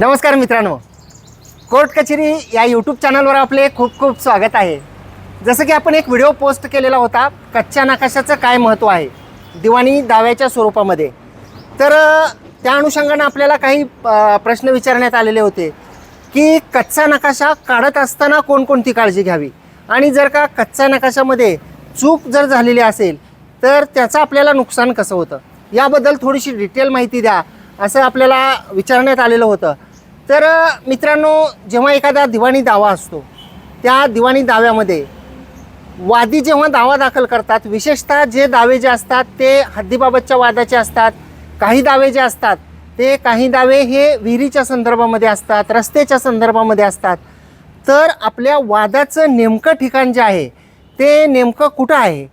नमस्कार मित्रांनो. कोर्ट कचेरी या यूट्यूब चॅनलवर आपले खूप खूप स्वागत आहे. जसं की आपण एक व्हिडिओ पोस्ट केलेला होता कच्च्या नकाशाचं काय महत्त्व आहे? दिवाणी दाव्याच्या स्वरूपामध्ये. तर त्या अनुषंगानं आपल्याला काही प्रश्न विचारण्यात आलेले होते की कच्चा नकाशा काढत असताना कोणकोणती काळजी घ्यावी? आणि जर का कच्च्या नकाशामध्ये चूक जर झालेली असेल तर त्याचं आपल्याला नुकसान कसं होतं? याबद्दल थोडीशी डिटेल माहिती द्या असं आपल्याला विचारण्यात आलेलं होतं. तर मित्रांनो जेव्हा एखादा दिवाणी दावा असतो त्या दिवाणी दाव्यामध्ये वादी जेव्हा दावा दाखल करतात विशेषतः जे दावे जे असतात ते हद्दीबाबतच्या वादाचे असतात काही दावे जे असतात ते काही दावे हे विहिरीच्या संदर्भामध्ये असतात रस्त्याच्या संदर्भामध्ये असतात. तर आपल्या वादाचं नेमकं ठिकाण जे आहे ते नेमकं कुठं आहे?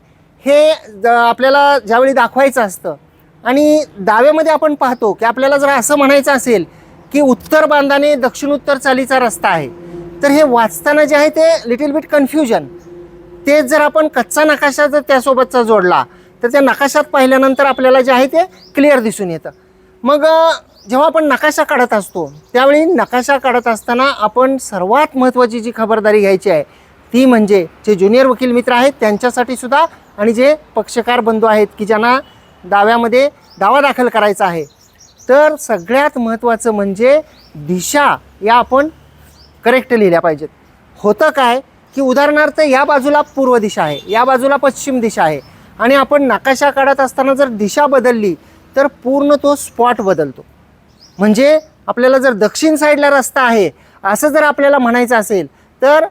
हे आपल्याला ज्यावेळी दाखवायचं असतं आणि दाव्यामध्ये आपण पाहतो की आपल्याला जर असं म्हणायचं असेल की उत्तर बांधाने दक्षिण उत्तर चालीचा रस्ता आहे. तर हे वाचताना जे आहे ते लिटिल बिट कन्फ्युजन तेच जर आपण कच्चा नकाशा जर त्यासोबतचा जोडला तर त्या नकाशात पाहिल्यानंतर आपल्याला जे आहे ते क्लिअर दिसून येतं. मग जेव्हा आपण नकाशा काढत असतो त्यावेळी नकाशा काढत असताना आपण सर्वात महत्त्वाची जी खबरदारी घ्यायची आहे ती म्हणजे जे ज्युनियर वकील मित्र आहेत त्यांच्यासाठी सुद्धा आणि जे पक्षकार बंधू आहेत की ज्यांना दाव्यामध्ये दावा दाखल करायचा आहे तर सगळ्यात महत्त्वाचं म्हणजे दिशा या आपण करेक्ट लिहिल्या पाहिजेत. होतं काय? की उदाहरणार्थ या बाजूला पूर्व दिशा आहे या बाजूला पश्चिम दिशा आहे. आणि आपण नकाशा काढत असताना जर दिशा बदलली तर पूर्ण तो स्पॉट बदलतो. म्हणजे आपल्याला जर दक्षिण साईडला रस्ता आहे असं जर आपल्याला म्हणायचं असेल तर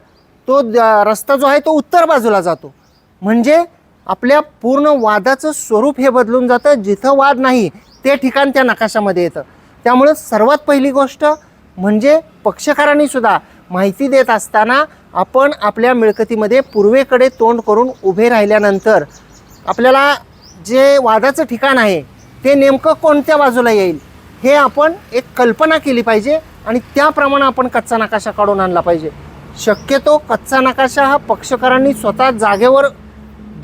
तो द- रस्ता जो आहे तो उत्तर बाजूला जातो. म्हणजे आपल्या पूर्ण वादाचं स्वरूप हे बदलून जातं. जिथं वाद नाही ते ठिकाण त्या नकाशामध्ये येतं. त्यामुळं सर्वात पहिली गोष्ट म्हणजे पक्षकारांनी सुद्धा माहिती देत असताना आपण आपल्या मिळकतीमध्ये पूर्वेकडे तोंड करून उभे राहिल्यानंतर आपल्याला जे वादाचं ठिकाण आहे ते नेमकं कोणत्या बाजूला येईल हे आपण एक कल्पना केली पाहिजे आणि त्याप्रमाणे आपण कच्चा नकाशा काढून आणला पाहिजे. शक्यतो कच्चा नकाशा हा पक्षकारांनी स्वतः जागेवर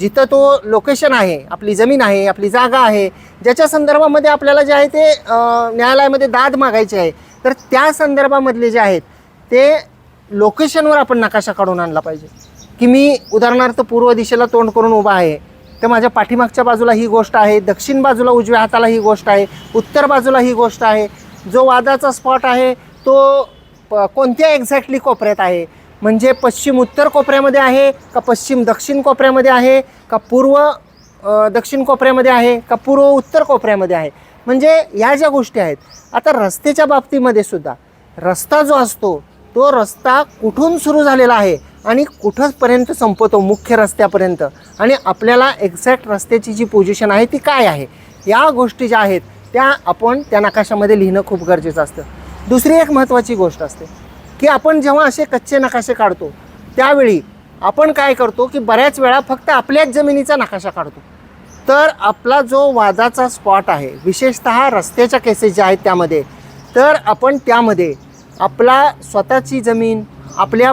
जिथं तो लोकेशन आहे आपली जमीन आहे आपली जागा आहे ज्याच्या संदर्भामध्ये आपल्याला जे आहे ते न्यायालयामध्ये दाद मागायची आहे तर त्या संदर्भामधले जे आहेत ते लोकेशनवर आपण नकाशा काढून आणला पाहिजे. की मी उदाहरणार्थ पूर्व दिशेला तोंड करून उभा आहे तर माझ्या पाठीमागच्या बाजूला ही गोष्ट आहे दक्षिण बाजूला उजव्या हाताला ही गोष्ट आहे उत्तर बाजूला ही गोष्ट आहे जो वादाचा स्पॉट आहे तो प- कोणत्या एक्झॅक्टली कोपऱ्यात आहे म्हणजे पश्चिम उत्तर कोपऱ्यामध्ये आहे का पश्चिम दक्षिण कोपऱ्यामध्ये आहे का पूर्व दक्षिण कोपऱ्यामध्ये आहे का पूर्व उत्तर कोपऱ्यामध्ये आहे? म्हणजे या ज्या गोष्टी आहेत आता रस्त्याच्या बाबतीमध्ये सुद्धा रस्ता जो असतो तो रस्ता कुठून सुरू झालेला आहे आणि कुठंपर्यंत संपतो मुख्य रस्त्यापर्यंत आणि आपल्याला एक्झॅक्ट रस्त्याची जी पोझिशन आहे ती काय आहे? या गोष्टी ज्या आहेत त्या आपण त्या नकाशामध्ये लिहिणं खूप गरजेचं असतं. दुसरी एक महत्त्वाची गोष्ट असते. की आपण जेव्हा असे कच्चे नकाशे काढतो त्यावेळी आपण काय करतो की बऱ्याच वेळा फक्त आपल्याच जमिनीचा नकाशा काढतो. तर आपला जो वादाचा स्पॉट आहे विशेषतः रस्त्याच्या केसेस ज्या आहेत त्यामध्ये तर आपण त्यामध्ये आपला स्वतःची जमीन आपल्या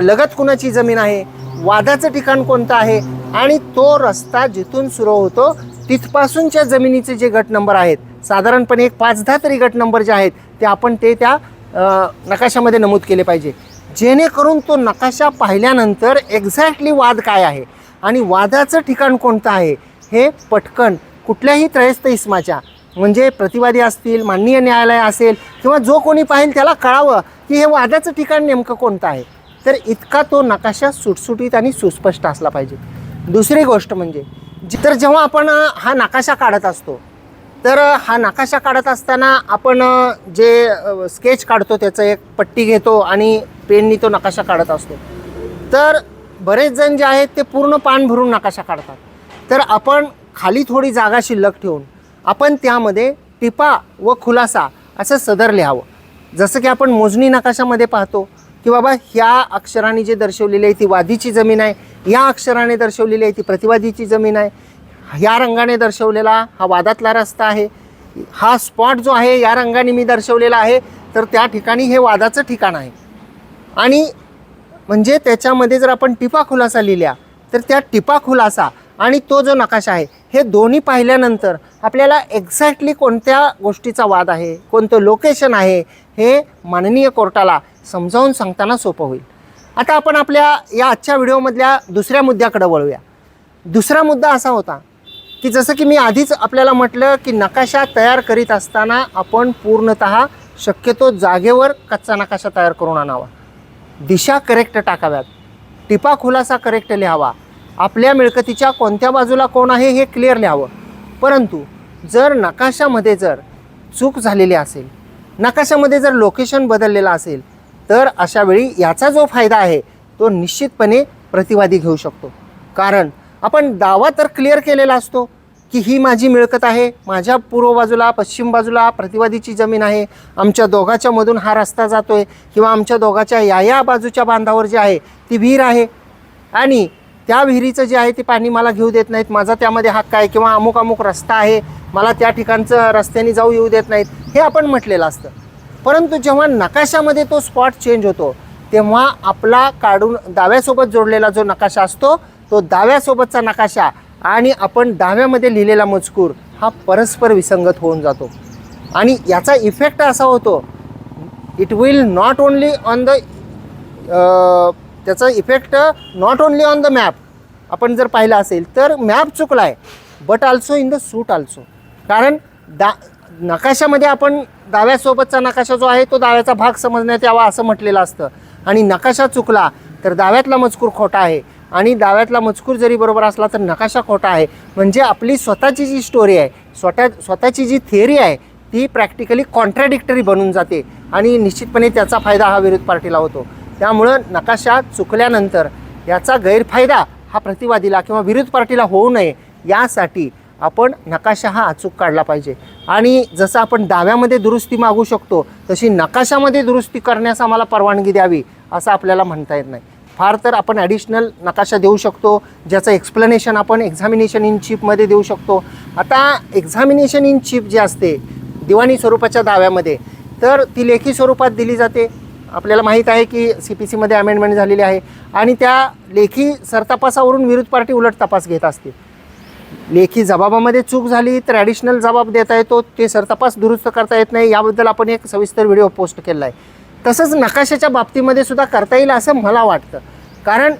लगत कुणाची जमीन आहे वादाचं ठिकाण कोणतं आहे आणि तो रस्ता जिथून सुरू होतो तिथपासूनच्या जमिनीचे जे गट नंबर आहेत साधारणपणे एक पाच दहा तरी गट नंबर जे आहेत ते आपण ते त्या नकाशामध्ये नमूद केले पाहिजे. जेणेकरून तो नकाशा पाहिल्यानंतर एक्झॅक्टली वाद काय आहे? आणि वादाचं ठिकाण कोणतं आहे? हे पटकन कुठल्याही त्रयस्थ इस्माच्या म्हणजे प्रतिवादी असतील माननीय न्यायालय असेल किंवा जो कोणी पाहिल त्याला कळावं की हे वादाचं ठिकाण नेमकं कोणतं आहे. तर इतका तो नकाशा सुटसुटीत आणि सुस्पष्ट असला पाहिजे. दुसरी गोष्ट म्हणजे तर जेव्हा आपण हा नकाशा काढत असतो तर हा नकाशा काढत असताना आपण जे स्केच काढतो त्याचं एक पट्टी घेतो आणि पेननी तो नकाशा काढत असतो. तर बरेच जण जे आहेत ते पूर्ण पान भरून नकाशा काढतात. तर आपण खाली थोडी जागा शिल्लक ठेवून आपण त्यामध्ये टिपा व खुलासा असं सदर लिहावं. जसं की आपण मोजणी नकाशामध्ये पाहतो की बाबा ह्या अक्षराने जे दर्शवलेली आहे ती वादीची जमीन आहे या अक्षराने दर्शवलेली आहे ती प्रतिवादीची जमीन आहे ह्या रंगाने दर्शवलेला हा वादातला रस्ता आहे. हा स्पॉट जो आहे या रंगाने मी दर्शवलेला आहे. तर त्या ठिकाणी हे वादाचं ठिकाण आहे. आणि म्हणजे त्याच्यामध्ये जर आपण टिपा खुलासा लिहिल्या तर त्या टिपा खुलासा आणि तो जो नकाशा आहे हे दोन्ही पाहिल्यानंतर आपल्याला एक्झॅक्टली कोणत्या गोष्टीचा वाद आहे कोणतं लोकेशन आहे हे माननीय कोर्टाला समजावून सांगताना सोपं होईल. आता आपण आपल्या या आजच्या व्हिडिओमधल्या दुसऱ्या मुद्द्याकडे वळूया. दुसरा मुद्दा असा होता की जसं की मी आधीच आपल्याला म्हटलं की नकाशा तयार करीत असताना आपण पूर्णत शक्यतो जागेवर कच्चा नकाशा तयार करून आणावा. दिशा करेक्ट टाकाव्यात. टिपा खुलासा करेक्ट लिहावा. आपल्या मिळकतीच्या कोणत्या बाजूला कोण आहे हे क्लिअर लिहावं. परंतु जर नकाशामध्ये जर चूक झालेली असेल नकाशामध्ये जर लोकेशन बदललेलं असेल तर अशावेळी याचा जो फायदा आहे तो निश्चितपणे प्रतिवादी घेऊ शकतो. कारण आपण दावा तर क्लिअर केलेला असतो की ही माझी मिळकत आहे. माझ्या पूर्व बाजूला पश्चिम बाजूला प्रतिवादीची जमीन आहे. आमच्या दोघाच्या मधून हा रस्ता जातो आहे किंवा आमच्या दोघाच्या या या बाजूच्या बांधावर जे आहे ती विहीर आहे. आणि त्या विहिरीचं जे आहे ते पाणी मला घेऊ देत नाहीत. माझा त्यामध्ये हक्क आहे किंवा अमुक अमुक रस्ता आहे. मला त्या ठिकाणचं रस्त्याने जाऊ येऊ देत नाहीत. हे आपण म्हटलेलं असतं. परंतु जेव्हा नकाशामध्ये तो स्पॉट चेंज होतो तेव्हा आपला काढून दाव्यासोबत जोडलेला जो नकाशा असतो तो डाव्यासोबतचा नकाशा आणि आपण डाव्यामध्ये लिहिलेला मजकूर हा परस्पर विसंगत होऊन जातो. आणि याचा इफेक्ट असा होतो it will not only on the त्याचा effect not only on the map आपण जर पाहिलं असेल तर मॅप चुकला आहे but also in the suit also कारण दा नकाशामध्ये आपण डाव्यासोबतचा नकाशा जो आहे तो डाव्याचा भाग समजण्यात यावा असं म्हटलेलं असतं. आणि नकाशा चुकला तर डाव्यातला मजकूर खोटा आहे. आणि डाव्यातला मजकूर जरी बरोबर असला तर नकाशा खोटा आहे. म्हणजे आपली स्वतःची जी स्टोरी आहे स्वतः स्वतःची जी थिअरी आहे ती प्रॅक्टिकली कॉन्ट्रॅडिक्टरी बनून जाते आणि निश्चितपणे त्याचा फायदा हा विरोध पार्टीला होतो. त्यामुळं नकाशा चुकल्यानंतर याचा गैरफायदा हा प्रतिवादीला किंवा विरोध पार्टीला होऊ नये यासाठी आपण नकाशा हा अचूक काढला पाहिजे. आणि जसं आपण दाव्यामध्ये दुरुस्ती मागू शकतो तशी नकाशामध्ये दुरुस्ती करण्यास आम्हाला परवानगी द्यावी असं आपल्याला म्हणता येत नाही. फार तर आपण ॲडिशनल नकाशा देऊ शकतो ज्याचं एक्सप्लेनेशन आपण एक्झामिनेशन इन चीपमध्ये देऊ शकतो. आता एक्झामिनेशन इन चीप जे असते दिवाणी स्वरूपाच्या दाव्यामध्ये तर ती लेखी स्वरूपात दिली जाते. आपल्याला माहीत आहे की सी पी सीमध्ये अमेंडमेंट झालेली आहे आणि त्या लेखी सरतपासावरून विरोध पार्टी उलट तपास घेत असते. लेखी जबाबामध्ये चूक झाली तर ॲडिशनल जबाब देता येतो ते सरतपास दुरुस्त करता येत नाही याबद्दल आपण एक सविस्तर व्हिडिओ पोस्ट केला आहे. तसंच नकाशाच्या बाबतीमध्ये सुद्धा करता येईल असं मला वाटतं. कारण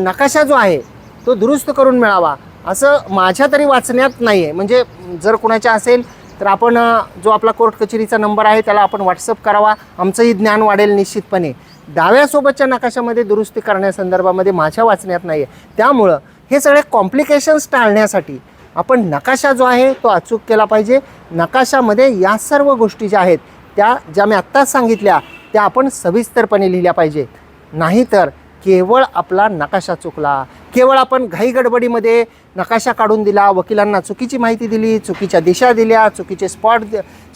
नकाशा जो आहे तो दुरुस्त करून मिळावा असं माझ्या तरी वाचण्यात नाही आहे म्हणजे जर कुणाच्या असेल तर आपण जो आपला कोर्ट कचेरीचा नंबर आहे त्याला आपण व्हॉट्सअप करावा. आमचंही ज्ञान वाढेल निश्चितपणे. डाव्यासोबतच्या नकाशामध्ये दुरुस्ती करण्यासंदर्भामध्ये माझ्या वाचण्यात नाही आहे त्यामुळं हे सगळे कॉम्प्लिकेशन्स टाळण्यासाठी आपण नकाशा जो आहे तो अचूक केला पाहिजे. नकाशामध्ये या सर्व गोष्टी ज्या आहेत त्या ज्या मी आत्ताच सांगितल्या त्या आपण सविस्तरपणे लिहिल्या पाहिजेत. नाहीतर केवळ आपला नकाशा चुकला. केवळ आपण घाईगडबडीमध्ये नकाशा काढून दिला वकिलांना चुकीची माहिती दिली चुकीच्या दिशा दिल्या चुकीचे स्पॉट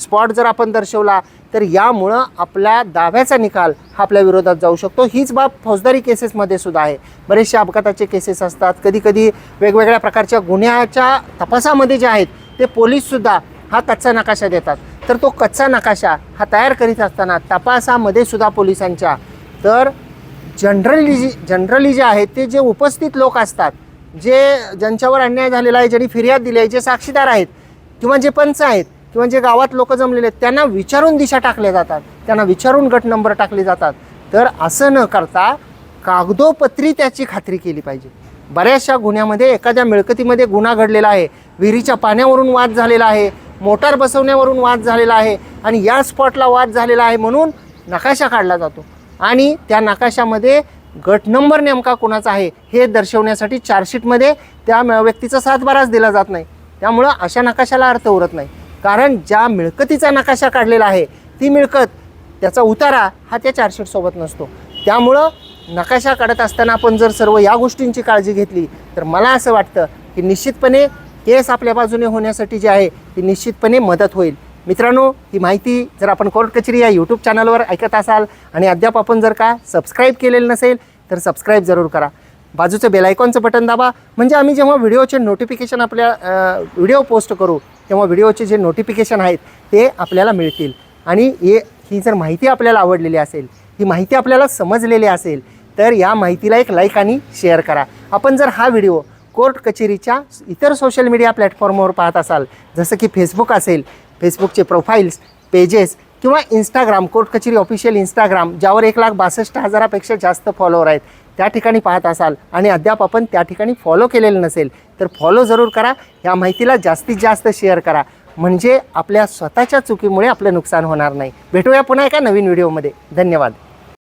स्पॉट जर आपण दर्शवला तर यामुळं आपल्या दाव्याचा निकाल हा आपल्या विरोधात जाऊ शकतो. हीच बाब फौजदारी केसेसमध्ये सुद्धा आहे. बरेचसे अपघाताचे केसेस असतात. कधीकधी वेगवेगळ्या प्रकारच्या गुन्ह्याच्या तपासामध्ये जे आहेत ते पोलीससुद्धा हा कच्चा नकाशा देतात. तर तो कच्चा नकाशा हा तयार करीत असताना तपासामध्ये सुद्धा पोलिसांच्या. तर जनरली जी जनरली जे आहेत ते जे उपस्थित लोक असतात जे ज्यांच्यावर अन्याय झालेला आहे ज्यांनी फिर्याद दिली आहे जे साक्षीदार आहेत किंवा जे पंच आहेत किंवा जे गावात लोक जमलेले आहेत त्यांना विचारून दिशा टाकल्या जातात. त्यांना विचारून गट नंबर टाकले जातात. तर असं न करता कागदोपत्री त्याची खात्री केली पाहिजे. बऱ्याचशा गुन्ह्यामध्ये एखाद्या मिळकतीमध्ये गुन्हा घडलेला आहे. विहिरीच्या पाण्यावरून वाद झालेला आहे. मोटार बसवण्यावरून वाद झालेला आहे आणि या स्पॉटला वाद झालेला आहे म्हणून नकाशा काढला जातो. आणि त्या नकाशामध्ये गट नंबर नेमका कोणाचा आहे हे दर्शवण्यासाठी चार्जशीटमध्ये त्या व्यक्तीचा सातबाराच दिला जात नाही. त्यामुळं अशा नकाशाला अर्थ उरत नाही. कारण ज्या मिळकतीचा नकाशा काढलेला आहे ती मिळकत त्याचा उतारा हा त्या चार्जशीटसोबत नसतो. त्यामुळं नकाशा काढत असताना आपण जर सर्व या गोष्टींची काळजी घेतली तर मला असं वाटतं की निश्चितपणे केस आपल्या बाजूने होण्यासाठी जे आहे ती निश्चितपणे मदत होईल. मित्रांनो ही माहिती जर आपण कोर्ट कचेरी या यूट्यूब चॅनलवर ऐकत असाल आणि अद्याप आपण जर का सबस्क्राईब केलेलं नसेल तर सबस्क्राईब जरूर करा. बाजूचं बेलायकॉनचं बटन दाबा. म्हणजे आम्ही जेव्हा व्हिडिओचे नोटिफिकेशन आपल्या व्हिडिओ पोस्ट करू तेव्हा व्हिडिओचे जे नोटिफिकेशन आहेत ते आपल्याला मिळतील. आणि हे ही जर माहिती आपल्याला आवडलेली असेल ही माहिती आपल्याला समजलेली असेल तर या माहितीला एक लाईक आणि शेअर करा. आपण जर हा व्हिडिओ कोर्ट कचेरीच्या इतर सोशल मीडिया प्लॅटफॉर्मवर पाहत असाल जसं की फेसबुक असेल फेसबुकचे प्रोफाईल्स पेजेस किंवा इंस्टाग्राम कोर्ट कचेरी ऑफिशियल इंस्टाग्राम ज्यावर एक लाख बासष्ट हजारापेक्षा जास्त फॉलोअर आहेत त्या ठिकाणी पाहत असाल आणि अद्याप आपण त्या ठिकाणी फॉलो केलेलं नसेल तर फॉलो जरूर करा या माहितीला जास्तीत जास्त शेअर करा. म्हणजे आपल्या स्वतःच्या चुकीमुळे आपलं नुकसान होणार नाही. भेटूया पुन्हा एका नवीन व्हिडिओमध्ये धन्यवाद.